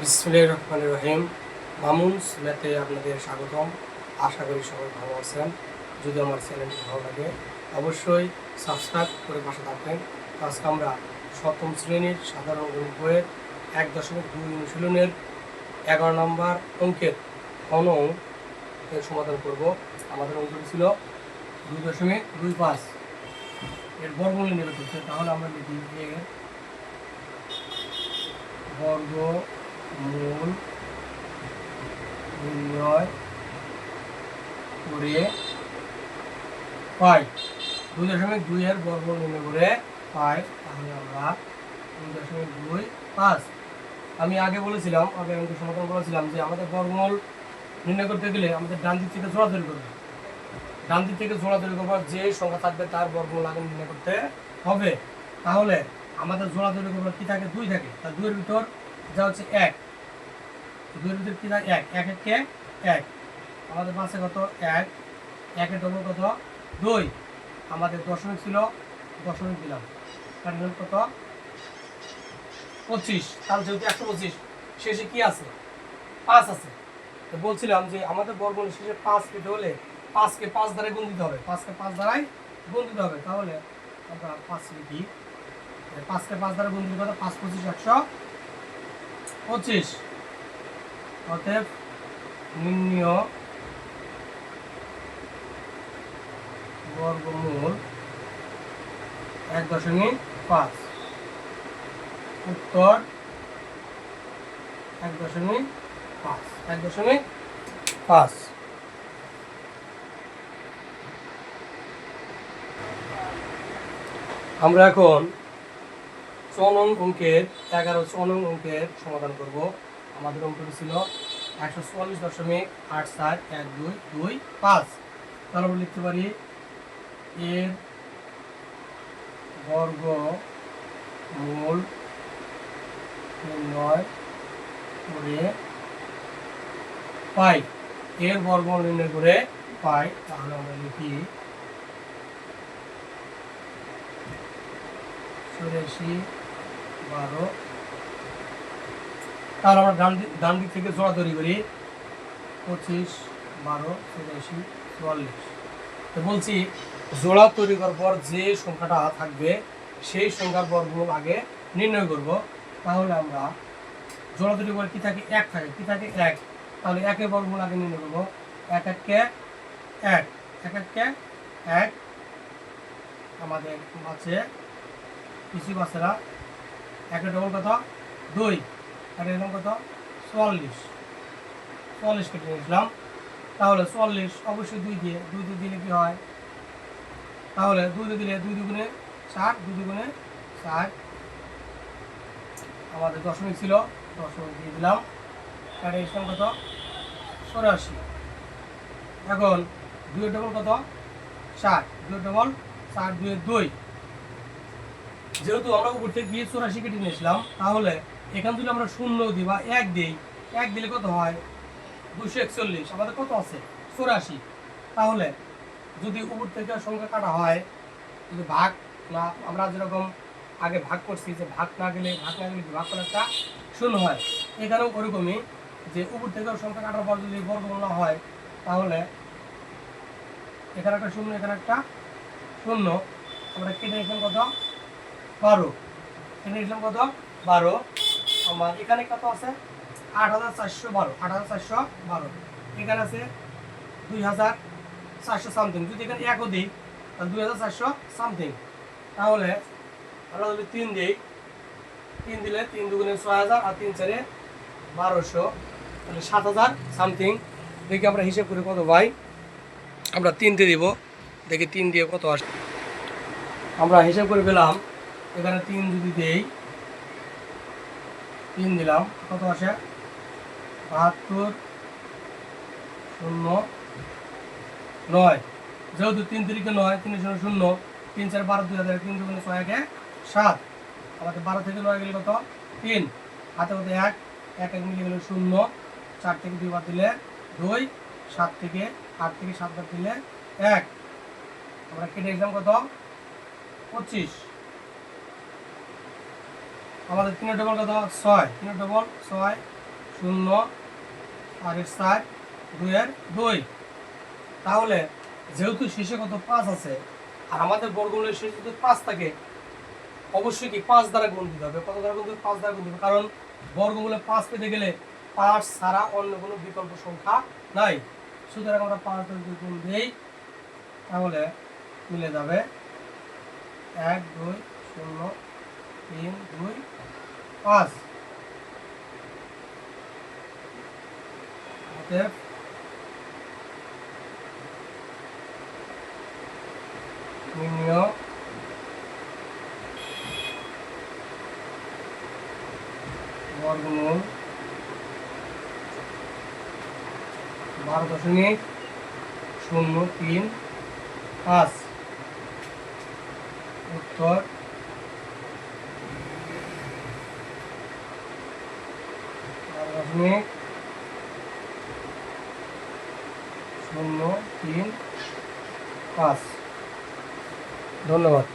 বিসমুল্লাহ রহমান রহিম। মামুন সিলেতে আপনাদের স্বাগতম। আশা করি সবাই ভালো আছেন। যদি আমার চ্যানেলটি ভালো লাগে, অবশ্যই সাবস্ক্রাইব করে পাশে থাকবেন। আজকে আমরা সপ্তম শ্রেণির সাধারণ গণিত বইয়ের এক দশমিক দুই অনুশীলনের এগারো নম্বর অঙ্কের ঘন এর সমাধান করব। আমাদের অঙ্কটি ছিল দুই দশমিক দুই পাঁচ। এর বর্গমূল নির্ণয় করতে হবে। তাহলে আমরা বর্গ মূল নির্ণয় করে পাই। দুই দশমিক দুই এর বর্গমূল নির্ণয় করে পাই। তাহলে আমরা দুই দশমিক দুই পাঁচ। আমি আগে বলেছিলাম, আগে আমি সমাধান বলেছিলাম যে আমাদের বর্গমূল নির্ণয় করতে গেলে আমাদের ডান দিক থেকে জোড়া তৈরি করবে। ডান দিক থেকে জোড়া তৈরি করবার যে সংখ্যা থাকবে তার বর্গমূল আগে নির্ণয় করতে হবে। তাহলে আমাদের জোড়া তৈরি করবার কি থাকে? দুই থাকে। তার দুইয়ের ভিতর যা হচ্ছে এক। দুইয়ের ভিতর কি থাকে এক এক একে এক। আমাদের পাশে কত? এক। একের ডবল কত? দুই। আমাদের দশমিক ছিল দশমিক দিলাম। তার নিয়ম কত? পঁচিশ। তাহলে যেহেতু একশো পঁচিশ, শেষে কি আছে? পাঁচ আছে। তো বলছিলাম যে আমাদের বর্গমূল শেষে পাঁচ পেতে হলে পাঁচকে পাঁচ দ্বারাই গুণ দিতে হবে। পাঁচকে পাঁচ দ্বারাই গুণ দিতে হবে। তাহলে আমরা পাঁচ লিখি। পাঁচকে পাঁচ দ্বারা গুণ দিলে কত? পাঁচ পঁচিশ, একশো পঁচিশ। অতএব নির্ণীয় বর্গমূল এক দশমিক পাঁচ। উত্তর এক দশমিক পাঁচ, এক দশমিক পাঁচ। আমরা এখন চনং অঙ্কের এগারো চনং অঙ্কের সমাধান করব। আমাদের অঙ্কটি ছিল একশো চুয়াল্লিশ দশমিক আট সাত এক দুই দুই পাঁচ। তাহলে আমরা লিখতে পারি এর বর্গ মূল নির্ণয় করে পাই। এর বর্গ নির্ণয় করে পাই। তাহলে আমরা লিখি চুরাশি বারো তাহলে আমরা ডান দিক ডান দিক থেকে জোড়া তৈরি করি। পঁচিশ, বারো, চুরাশি, চুয়াল্লিশ। তো বলছি, জোড়া তৈরি করার পর যে সংখ্যাটা থাকবে, সেই সংখ্যার বর্গমূল আগে নির্ণয় করব। তাহলে আমরা জোড়া তৈরি করে কী থাকে? এক থাকে। কী থাকে? এক। তাহলে একের বর্গমূল আগে নির্ণয় করব। এক এককে এক। এক এককে এক। আমাদের আছে কিছু বাচ্চারা একটা ডবল কথা দুই। একটা এরকম কত চুয়াল্লিশ। চুয়াল্লিশ কেটে নিয়েছিলাম তাহলে চুয়াল্লিশ, অবশ্যই দুই দিয়ে দুই দিয়ে দিলে কি হয়? তাহলে দুই দিয়ে দিলে দুই দুগুণে ষাট দুই দুগুণে ষাট আমাদের দশমিক ছিল, দশমিক দিয়ে দিলাম। কাটে ইসলাম কত চৌরাশি। এখন দুই ডবল কত? ষাট দুই ডবল ষাট দুই দুই। যেহেতু আমরা উপর থেকে চৌরাশি কেটে নিয়েছিলাম, তাহলে এখান থেকে আমরা শূন্য দিই বা এক দিই। এক দিলে কত হয়? দুশো একচল্লিশ। আমাদের কত আছে? চৌরাশি। তাহলে যদি উপর থেকে সংখ্যা কাটা হয়, যদি ভাগ না, আমরা যেরকম আগে ভাগ করছি যে ভাগ না গেলে, ভাগ না গেলে ভাগ করে একটা শূন্য হয়। এখানেও ওরকমই যে উপর থেকে সংখ্যা কাটার পর যদি বর্গমূল না হয়, তাহলে এখানে একটা শূন্য, এখানে একটা শূন্য। আমরা কেটে নিয়েছিলাম কত? বারো। কেটে নিয়েছিলাম কত? বারো। আমার এখানে কত আছে? আট হাজার চারশো বারো। আট হাজার চারশো বারো। এখানে আছে দুই হাজার চারশো সামথিং যদি এখানে একও দিই, তাহলে দুই হাজার চারশো সামথিং তাহলে আমরা যদি তিন দিই, তিন দিলে তিন দুগুণে ছয় হাজার আর তিন চারে বারোশো। তাহলে সাত হাজার সামথিং দেখি আমরা হিসেব করে কত ভাই। আমরা তিন দিয়ে দিব। দেখি তিন দিয়ে কত আসে। আমরা হিসাব করে পেলাম, এখানে তিন যদি দেই তিন দিলাম। কত আসে? বাহাত্তর, শূন্য, নয়। যেহেতু তিন তারিখে নয়, তিন শূন্য শূন্য, তিন চার বারো দুই হাজার, তিন দুগুণে ছয় একে সাত। আমাদের বারো থেকে নয় গেলে কত? তিন। হাতে কত? এক। এক এক মিলে গেলে শূন্য। চার থেকে দুই বার দিলে দুই। সাত থেকে আট থেকে সাত বার দিলে এক। আমরা কেটে এক্সাম কত? পঁচিশ। আমাদের তিনের ডবল কত ছয়। তিনের ডবল ছয়, শূন্য, আর এর চার দুইয়ের দুই। তাহলে যেহেতু শেষে কত পাঁচ আছে, আর আমাদের বর্গমূলের শেষে যদি পাঁচ থাকে, অবশ্যই কি পাঁচ দ্বারা গুণ দিতে হবে? কত দ্বারা গুণ দিতে পাঁচ দ্বারা গুণ দিতে কারণ বর্গমূলে পাঁচ পেতে গেলে পাঁচ ছাড়া অন্য কোনো বিকল্প সংখ্যা নাই। সুতরাং আমরা পাঁচ যদি গুণ দিই, তাহলে মিলে যাবে এক, দুই, শূন্য, তিন, দুই পাঁচ। বর্গমূল। বারো দশমিক শূন্য তিন। পাঁচ। উত্তর বারো দশমিক শূন্য তিন পাঁচ। ধন্যবাদ।